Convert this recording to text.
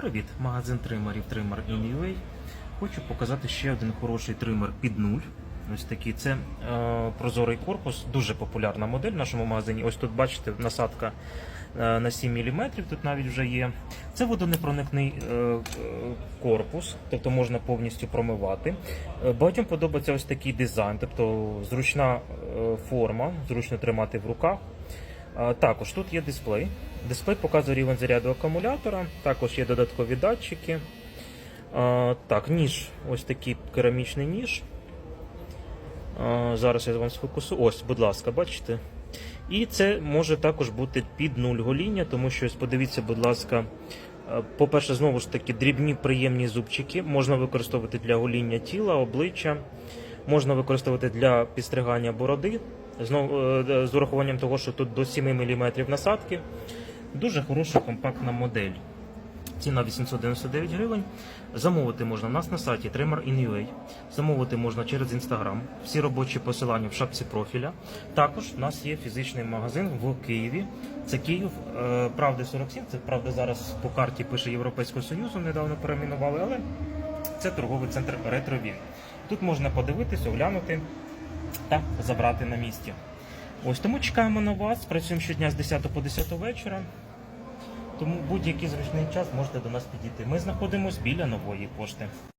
Привіт, магазин тримерів Trimmer in Хочу показати ще один хороший тример під нуль. Ось такий. Це е, прозорий корпус, дуже популярна модель в нашому магазині. Ось тут бачите, насадка е, на 7 мм, тут навіть вже є. Це водонепроникний е, е, корпус, тобто можна повністю промивати. Е, Багатьом подобається ось такий дизайн, тобто зручна е, форма, зручно тримати в руках. Також тут є дисплей. Дисплей показує рівень заряду акумулятора, також є додаткові датчики. Так, ніж, ось такий керамічний ніж. Зараз я вам сфокусую. Ось, будь ласка, бачите? І це може також бути під нуль гоління, тому що ось подивіться, будь ласка. По-перше, знову ж таки, дрібні приємні зубчики можна використовувати для гоління тіла, обличчя, можна використовувати для підстригання бороди. Знову е, з урахуванням того, що тут до 7 мм насадки. Дуже хороша компактна модель. Ціна 899 гривень. Замовити можна в нас на сайті Trimmer in.ua. Замовити можна через Instagram. Всі робочі посилання в шапці профіля. Також в нас є фізичний магазин в Києві. Це Київ, е, правди 47. Це правда зараз по карті пише Європейського Союзу, недавно перейменували, але це торговий центр Ретровін. Тут можна подивитись, оглянути та забрати на місці. Ось тому чекаємо на вас. Працюємо щодня з 10 по 10 вечора. Тому будь-який зручний час можете до нас підійти. Ми знаходимося біля нової пошти.